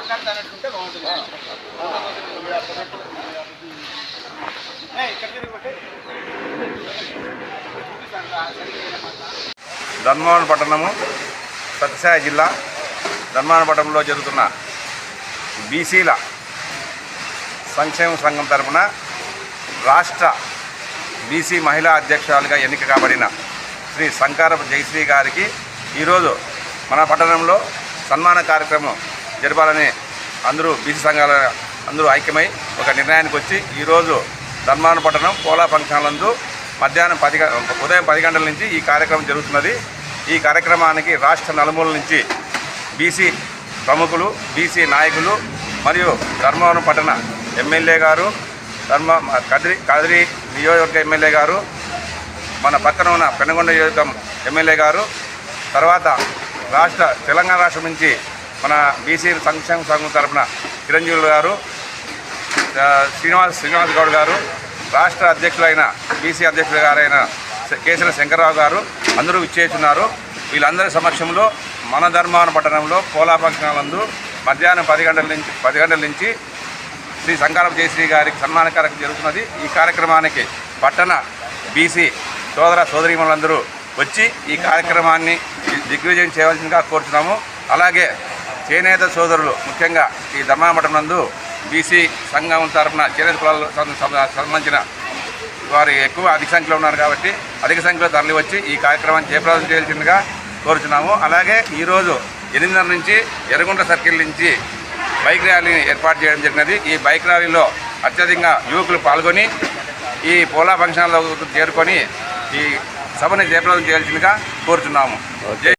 మాట్లాడతానంటుంటే బాగుంటుంది. ధర్మవరం పట్టణము సత్యసాయి జిల్లా ధర్మవరం పట్టణంలో జరుగుతున్న బీసీల సంక్షేమ సంఘం తరపున రాష్ట్ర బీసీ మహిళా అధ్యక్షురాలుగా ఎన్నిక కాబడిన శ్రీ శంకారపు జయశ్రీ గారికి ఈరోజు మన పట్టణంలో సన్మాన కార్యక్రమం జరపాలని అందరూ బీసీ సంఘాల అందరూ ఐక్యమై ఒక నిర్ణయానికి వచ్చి ఈరోజు ధర్మాన పట్టణం పోలా ఫంక్షన్లందు మధ్యాహ్నం పది గ- ఉదయం పది గంటల నుంచి ఈ కార్యక్రమం జరుగుతున్నది. ఈ కార్యక్రమానికి రాష్ట్ర నలుమూల నుంచి బీసీ ప్రముఖులు బీసీ నాయకులు మరియు ధర్మవరం పట్టణ ఎమ్మెల్యే గారు ధర్మ కదిరి కదిరి నియోజకవర్గ ఎమ్మెల్యే గారు మన పక్కన ఉన్న పెనగొండ నియోజకం ఎమ్మెల్యే గారు తర్వాత రాష్ట్ర తెలంగాణ రాష్ట్రం నుంచి మన బీసీ సంక్షేమ సంఘం తరపున చిరంజీవులు గారు శ్రీనివాస్ శ్రీనివాస్ గౌడ్ గారు రాష్ట్ర అధ్యక్షులైన బీసీ అధ్యక్షులు గారైన కేసీఆర్ శంకర్రావు గారు అందరూ విచ్చేస్తున్నారు. వీళ్ళందరి సమక్షంలో మన ధర్మాన పట్టణంలో పోలా ఫంక్షన్లందు మధ్యాహ్నం పది గంటల నుంచి పది గంటల నుంచి శ్రీ సంకారం జయశ్రీ గారికి సన్మాన కార్యక్రమం జరుగుతున్నది. ఈ కార్యక్రమానికి పట్టణ బీసీ సోదర సోదరిమలందరూ వచ్చి ఈ కార్యక్రమాన్ని దిగ్విజయం చేయవలసిందిగా కోరుతున్నాము అలాగే చేనేత సోదరులు ముఖ్యంగా ఈ ధర్మామఠం నందు బీసీ సంఘం తరఫున చేనేత కులాలకు సంబంధించిన వారు ఎక్కువ అధిక సంఖ్యలో ఉన్నారు కాబట్టి అధిక సంఖ్యలో తరలి వచ్చి ఈ కార్యక్రమాన్ని జయప్రదం చేయాల్సిందిగా కోరుచున్నాము. అలాగే ఈరోజు ఎనిమిదిన్నర నుంచి ఎర్రగుంట సర్కిల్ నుంచి బైక్ ర్యాలీని ఏర్పాటు చేయడం జరిగినది. ఈ బైక్ ర్యాలీలో అత్యధికంగా యువకులు పాల్గొని ఈ పోలా ఫంక్షన్లో చేరుకొని ఈ సభని జయప్రదం చేయాల్సిందిగా కోరుచున్నాము. జై